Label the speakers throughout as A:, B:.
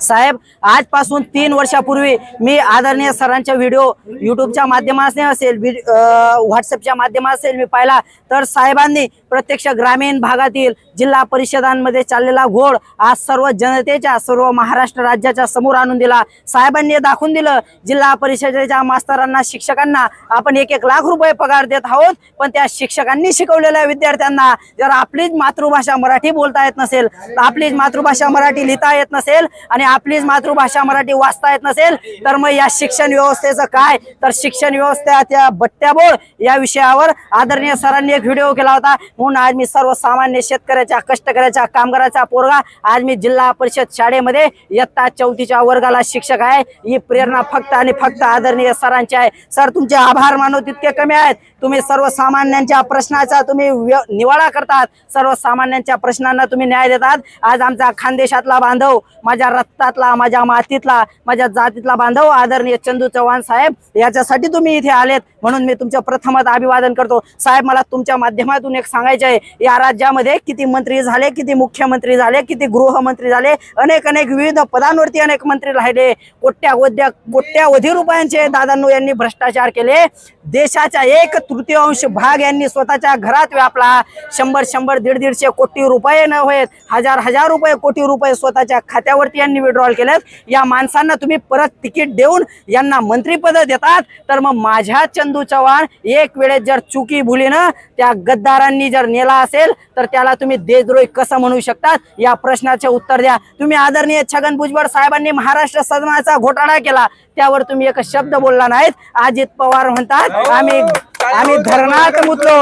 A: साहेब आजपासून तीन वर्षापूर्वी मी आदरणीय सरांच्या व्हिडिओ युट्यूबच्या माध्यमाने असेल व्हॉट्सअपच्या माध्यमात असेल मी पाहिला तर साहेबांनी प्रत्यक्ष ग्रामीण भागातील जिल्हा परिषदांमध्ये चाललेला घोड आज सर्व जनतेच्या सर्व महाराष्ट्र राज्याच्या समोर आणून दिला. साहेबांनी दाखवून दिलं जिल्हा परिषदेच्या मास्तरांना शिक्षकांना आपण एक एक लाख रुपये पगार देत आहोत पण त्या शिक्षकांनी शिकवलेल्या विद्यार्थ्यांना जर आपलीच मातृभाषा मराठी बोलता येत नसेल तर आपलीच मातृभाषा मराठी लिहिता येत नसेल आणि आपलीच मातृभाषा मराठी वाचता येत नसेल तर मग या शिक्षण व्यवस्थेचं काय? तर शिक्षण व्यवस्थेच्या बट्ट्याबोळ या विषयावर आदरणीय सरांनी एक व्हिडिओ केला होता. म्हणून आज मी सर्वसामान्य शेतकऱ्याच्या कष्टकऱ्याच्या कामगाराचा पोरगा आज मी जिल्हा परिषद शाळेमध्ये इयत्ता चौथीच्या वर्गाला शिक्षक आहे. ही प्रेरणा फक्त आणि फक्त आदरणीय सरांची आहे. सर तुमचे आभार मानव तितके कमी आहेत. तुम्ही सर्वसामान्यांच्या प्रश्नाचा तुम्ही व्य- निवाडा करतात. सर्वसामान्यांच्या प्रश्नांना तुम्ही न्याय देतात. आज आमचा खानदेशातला बांधव माझ्या रक्तातला माझ्या मातीतला माझ्या जातीतला बांधव आदरणीय चंदू चव्हाण साहेब याच्यासाठी तुम्ही इथे आलेत. म्हणून मी तुमचं प्रथमच अभिवादन करतो. साहेब मला तुमच्या माध्यमातून एक सांगायचं आहे. या राज्यामध्ये किती मंत्री झाले किती मुख्यमंत्री झाले किती गृहमंत्री झाले? अनेक अनेक विविध पदांवरती अनेक मंत्री राहिले. कोट्यावध्या कोट्यावधी रुपयांचे दादांनो यांनी भ्रष्टाचार केले. देशाचा एक तृतीयांश भाग यांनी स्वतःच्या घरात व्यापला. शंभर शंभर दीड दीडशे कोटी रुपये न होत हजार हजार रुपये कोटी रुपये स्वतःच्या खात्यावरती यांनी विड्रॉल केलेत. या माणसांना तुम्ही परत तिकीट देऊन यांना मंत्रीपद देतात. तर मग माझ्या चंदू चव्हाण एक वेळेस जर चुकी भुलीनं त्या गद्दारांनी जर नेला असेल तर त्याला तुम्ही देशद्रोही कसं म्हणू शकतात? या प्रश्नाचे उत्तर द्या. तुम्ही आदरणीय छगन भुजबळ साहेबांनी महाराष्ट्र सदनाचा घोटाळा केला. त्यावर तुम्ही एक शब्द बोलला नाहीत. अजित पवार म्हणतात आम्ही आम्ही धरणात मुतलो.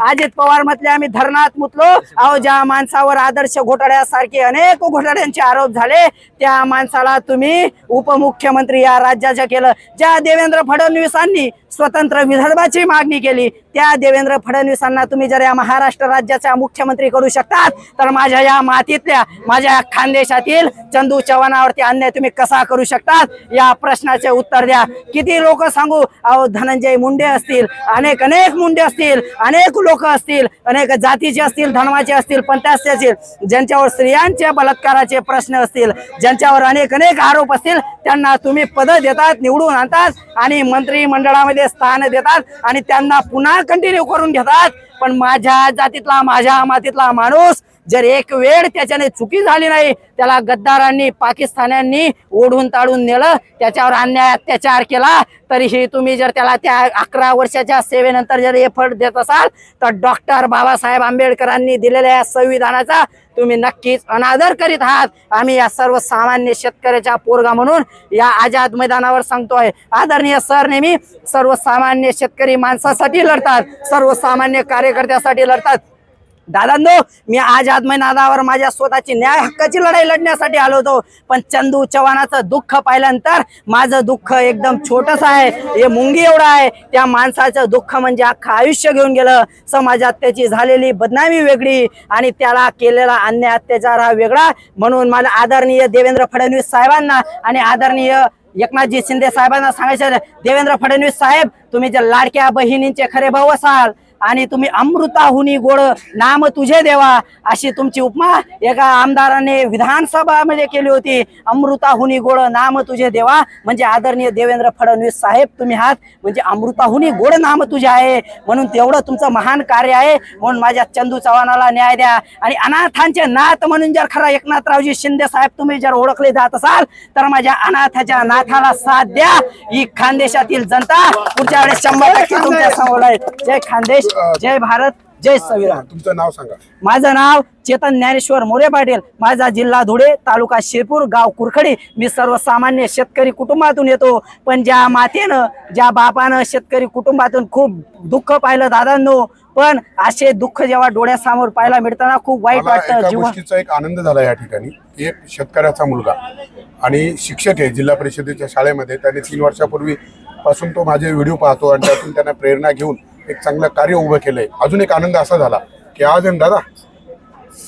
A: अजित पवार म्हटले आम्ही धरणात मुतलो. अहो ज्या माणसावर आदर्श घोटाळ्यासारखे अनेक घोटाळ्यांचे आरोप झाले त्या माणसाला तुम्ही उपमुख्यमंत्री या राज्याचं केलं. ज्या देवेंद्र फडणवीसांनी स्वतंत्र विदर्भाची मागणी केली त्या देवेंद्र फडणवीसांना तुम्ही जर या महाराष्ट्र राज्याचा मुख्यमंत्री करू शकतात तर माझ्या या मातीतल्या माझ्या खानदेशातील चंदू चव्हाणावरती अन्याय तुम्ही कसा करू शकतात? या प्रश्नाचे उत्तर द्या. किती लोक सांगू? अहो धनंजय मुंडे असतील अनेक अनेक मुंडे असतील अनेक लोक असतील अनेक जातीचे असतील धर्माचे असतील पंथाचे असतील ज्यांच्यावर स्त्रियांचे बलात्काराचे प्रश्न असतील ज्यांच्यावर अनेक अनेक आरोप असतील त्यांना तुम्ही पद देतात निवडून आणतात आणि मंत्रिमंडळामध्ये स्थान देतात आणि त्यांना पुन्हा कंटिन्यू करून घेतात. पण माझ्या जातीतला माझ्या मातीतला माणूस जर एक वेळ त्याच्याने चुकी झाली नाही त्याला गद्दारांनी पाकिस्तान्यांनी ओढून ताडून नेलं त्याच्यावर अन्याय अत्याचार केला तरीही तुम्ही जर त्याला त्या अकरा वर्षाच्या सेवेनंतर जर एफर्ट देत असाल तर डॉक्टर बाबासाहेब आंबेडकरांनी दिलेल्या या संविधानाचा तुम्ही नक्कीच अनादर करीत आहात. आम्ही या सर्व सामान्य शेतकऱ्याच्या पोरगा म्हणून या आझाद मैदानावर सांगतोय. आदरणीय सर नेहमी सर्वसामान्य शेतकरी माणसासाठी लढतात सर्वसामान्य कार्यकर्त्यासाठी लढतात. दादांनो मी आझाद मैदानावर माझ्या स्वतःची न्याय हक्काची लढाई लढण्यासाठी आलो होतो. पण चंदू चव्हाणाचं दुःख पाहिल्यानंतर माझं दुःख एकदम छोटस आहे. हे मुंगी एवढं आहे. त्या माणसाचं दुःख म्हणजे अख्खं आयुष्य घेऊन गेलं. समाजात त्याची झालेली बदनामी वेगळी आणि त्याला केलेला अन्याय अत्याचार हा वेगळा. म्हणून मला आदरणीय देवेंद्र फडणवीस साहेबांना आणि आदरणीय एकनाथजी शिंदे साहेबांना सांगायचं देवेंद्र फडणवीस साहेब तुम्ही जे लाडक्या बहिणींचे खरे भाऊ असाल आणि तुम्ही अमृताहुनी गोड नाम तुझे देवा अशी तुमची उपमा एका आमदाराने विधानसभामध्ये केली होती. अमृताहुनी गोड नाम तुझे देवा म्हणजे आदरणीय देवेंद्र फडणवीस साहेब तुम्ही आहात. म्हणजे अमृताहुनी गोड नाम तुझे आहे म्हणून तेवढं तुमचं महान कार्य आहे म्हणून माझ्या चंदू चव्हाणाला न्याय द्या. आणि अनाथांचे नाथ म्हणून जर खरा एकनाथरावजी शिंदे साहेब तुम्ही जर ओळखले जात असाल तर माझ्या अनाथाच्या नाथाला साथ द्या. ही खानदेशातील जनता पुढच्या वेळेस शंभर टक्के तुमच्यासमोर आहे. जय खानदेश. जय भारत जय संविधान.
B: तुमचं नाव सांगा.
A: माझं नाव चेतन ज्ञानेश्वर मोरे पाटील. माझा जिल्हा धुळे तालुका शिरपूर गाव कुरखडी. मी सर्वसामान्य शेतकरी कुटुंबातून येतो. पण ज्या मातेनं ज्या बापानं शेतकरी कुटुंबातून खूप दुःख पाहिलं दादांनो पण असे दुःख जेव्हा डोळ्यासमोर पाहायला मिळताना खूप वाईट वाटतं. जीवन
B: एक आनंद झाला या ठिकाणी. एक शेतकऱ्याचा मुलगा आणि शिक्षक आहे जिल्हा परिषदेच्या शाळेमध्ये. त्याने तीन वर्षापूर्वी पासून तो माझे व्हिडिओ पाहतो आणि त्यातून त्यांना प्रेरणा घेऊन एक चांगलं कार्य उभं केलंय. अजून एक आनंद असा झाला की आज दादा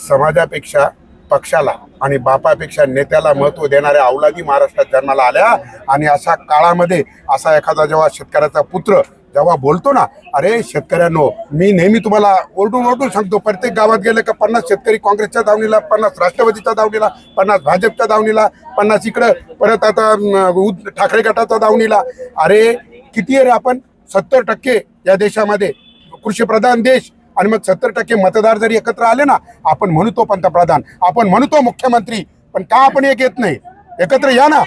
B: समाजापेक्षा पक्षाला आणि बापापेक्षा नेत्याला महत्त्व देणाऱ्या अवलादी महाराष्ट्रात जन्माला आल्या आणि अशा काळामध्ये असा एखादा जेव्हा शेतकऱ्याचा पुत्र जेव्हा बोलतो ना अरे शेतकऱ्यांनो मी नेहमी तुम्हाला ओरडून ओरडून सांगतो प्रत्येक गावात गेले का पन्नास शेतकरी काँग्रेसच्या दावणीला पन्नास राष्ट्रवादीच्या दावणीला पन्नास भाजपच्या दावणीला पन्नास इकडं परत आता उद- ठाकरे गटाच्या दावणीला. अरे किती आहे रे आपण? सत्तर टक्के या देशामध्ये कृषीप्रधान देश आणि मग सत्तर टक्के मतदार जरी एकत्र आले ना आपण म्हणतो पंतप्रधान आपण म्हणतो मुख्यमंत्री पण का आपण एक येत नाही? एकत्र या ना.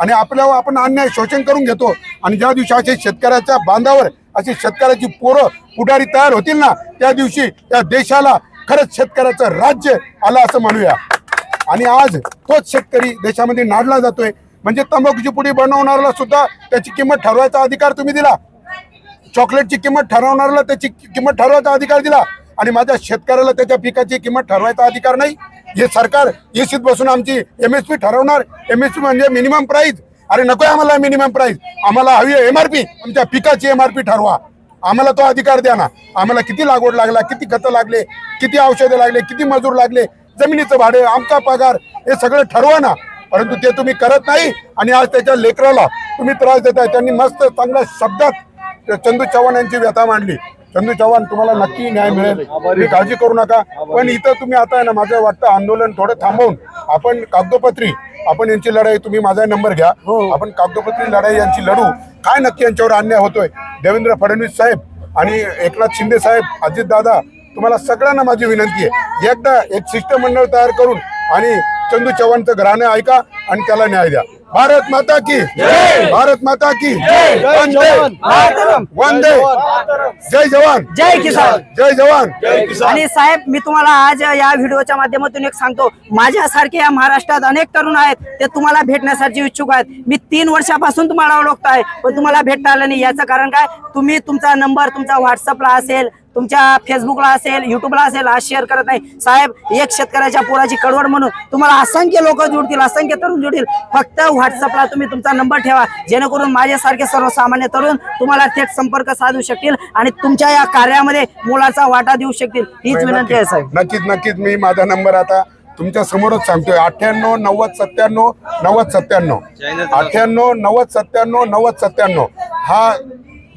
B: आणि आपल्यावर आपण अन्याय शोषण करून घेतो. आणि ज्या दिवशी असे शेतकऱ्याच्या बांधावर अशी शेतकऱ्याची पोरं पुढारी तयार होतील ना त्या दिवशी या देशाला खरंच शेतकऱ्याचं राज्य आलं असं म्हणूया. आणि आज तोच शेतकरी देशामध्ये नाडला जातोय. म्हणजे तंबाखूची पुडी बनवणाऱ्याला सुद्धा त्याची किंमत ठरवायचा अधिकार तुम्ही दिला. चॉकलेटची किंमत ठरवणाऱ्याला त्याची किंमत ठरवायचा अधिकार दिला आणि माझ्या शेतकऱ्याला त्याच्या पिकाची किंमत ठरवायचा अधिकार नाही. हे सरकार येशीत बसून आमची एम एस पी ठरवणार. एम एस पी म्हणजे मिनिमम प्राईज अरे नकोय आम्हाला मिनिमम प्राईज आम्हाला हवी एम आर पी आमच्या पिकाची एम आर पी ठरवा. आम्हाला तो अधिकार द्या ना. आम्हाला किती लागवड लागला किती खतं लागले किती औषधे लागले किती मजूर लागले जमिनीचं भाडे आमचा पगार हे सगळं ठरवा ना. परंतु ते तुम्ही करत नाही आणि आज त्याच्या लेकराला तुम्ही त्रास देताय. त्यांनी मस्त चांगल्या शब्दात चंदू चव्हाण यांची व्यथा मांडली. चंदू चव्हाण तुम्हाला नक्की न्याय मिळेल. तुम्ही काळजी करू नका. पण इथं तुम्ही आता आहे ना माझं वाटतं आंदोलन थोडं थांबवून आपण कागदोपत्री आपण यांची लढाई तुम्ही माझा नंबर घ्या. आपण कागदोपत्री लढाई यांची लढू. काय नक्की यांच्यावर अन्याय होतोय? देवेंद्र फडणवीस साहेब आणि एकनाथ शिंदे साहेब अजित दादा तुम्हाला सगळ्यांना माझी विनंती आहे. एकदा एक शिष्टमंडळ तयार करून आणि चंदू चव्हाणचं घराणे ऐका आणि त्याला न्याय द्या. भारत माता की भारत माता की वंदे।
A: मातरम.
B: वंदे। जय जवान।
A: जय किसान।
B: जय जवान।
A: आणि साहेब मी तुम्हाला आज या व्हिडिओच्या माध्यमातून एक सांगतो. माझ्यासारखे या महाराष्ट्रात अनेक तरुण आहेत ते तुम्हाला भेटण्यासाठी इच्छुक आहेत. मी तीन वर्षापासून तुम्हाला ओळखतो आहे पण तुम्हाला भेटता आलं नाही. याचं कारण काय? तुम्ही तुमचा नंबर तुमचा व्हॉट्सअपला असेल तुमच्या फेसबुकला असेल युट्यूबला असेल आज शेअर करत नाही. साहेब एक शेतकऱ्याच्या पोराची कडवड म्हणून तुम्हाला असंख्य लोक जुडतील असंख्य तरुण जुडतील. फक्त व्हॉट्सअपला तुम्ही तुमचा नंबर ठेवा. जेणेकरून माझ्यासारखे सर्वसामान्य तरुण तुम्हाला थेट संपर्क साधू शकतील आणि तुमच्या या कार्यामध्ये मोलाचा वाटा देऊ शकतील. हीच विनंती आहे साहेब.
B: नक्कीच नक्कीच. मी माझा नंबर आता तुमच्या समोरच सांगतोय. अठ्ठ्याण्णव नव्वद सत्त्याण्णव नव्वद सत्त्याण्णव. अठ्ठ्याण्णव नव्वद सत्त्याण्णव नव्वद सत्त्याण्णव. हा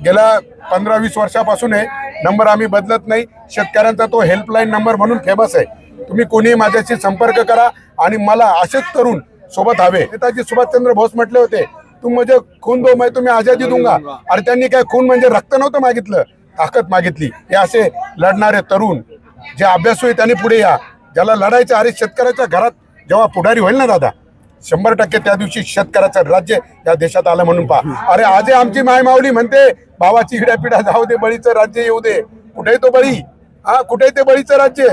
B: गेल्या पंधरा वीस वर्षापासून आहे नंबर आम्ही बदलत नाही. शेतकऱ्यांचा तो हेल्पलाईन नंबर म्हणून फेमस आहे. तुम्ही कोणी माझ्याशी संपर्क करा आणि मला असेच तरुण सोबत हवे. नेताजी सुभाषचंद्र बोस म्हटले होते तुम म्हणजे खून दो मैं तुम्ही आजादी दूंगा. अरे त्यांनी काय खून म्हणजे रक्त नव्हतं मागितलं ताकद मागितली. हे असे लढणारे तरुण जे अभ्यासू आहे त्यांनी पुढे या. ज्याला लढायचं अरे शेतकऱ्याच्या घरात जेव्हा पुढारी होईल ना दादा? शंभर टक्के त्या दिवशी शेतकऱ्याचं राज्य या देशात आलं म्हणून पहा. अरे आज आमची माय माऊली म्हणते भावाची हिड्यापिढा जाऊ दे बळीचं राज्य येऊ दे. कुठे तो बळी? हा कुठे ते बळीचं राज्य?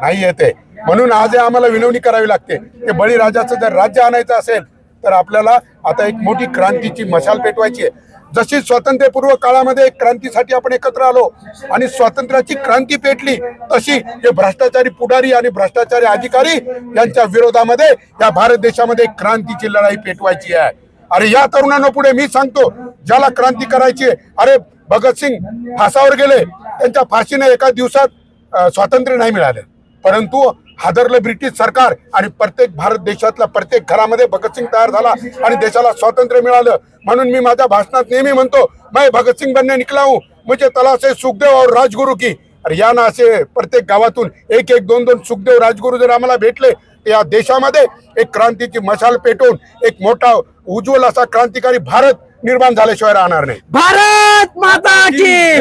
B: नाही येते. म्हणून आज आम्हाला विनवणी करावी लागते. ते बळीराजाचं जर राज्य आणायचं असेल तर आपल्याला आता एक मोठी क्रांतीची मशाल पेटवायची आहे. जशी स्वातंत्र्यपूर्व काळामध्ये क्रांतीसाठी आपण एकत्र आलो आणि स्वातंत्र्याची क्रांती पेटली तशी हे भ्रष्टाचारी पुढारी आणि भ्रष्टाचारी अधिकारी यांच्या विरोधामध्ये या भारत देशामध्ये क्रांतीची लढाई पेटवायची आहे. अरे या तरुणांना पुढे मी सांगतो ज्याला क्रांती करायची अरे भगतसिंग फासावर गेले त्यांच्या फाशीने एका दिवसात स्वातंत्र्य नाही मिळाले. परंतु हादरलं ब्रिटिश सरकार आणि प्रत्येक भारत देशातल्या प्रत्येक घरामध्ये भगतसिंग तयार झाला आणि देशाला स्वातंत्र्य मिळालं. म्हणून मी माझ्या भाषणात नेहमी म्हणतो मैं भगतसिंग बनने निकला हूं. मुझे तला से सुखदेव और राजगुरु की. अरे या ना असे प्रत्येक गावातून एक एक दोन दोन सुखदेव राजगुरू जर आम्हाला भेटले तर या देशामध्ये एक क्रांतीची मशाल पेटवून एक मोठा उज्ज्वल असा क्रांतिकारी भारत निर्माण झाल्याशिवाय राहणार नाही.
A: भारत माता की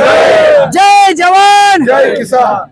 A: जय जवान!
B: जय किसान!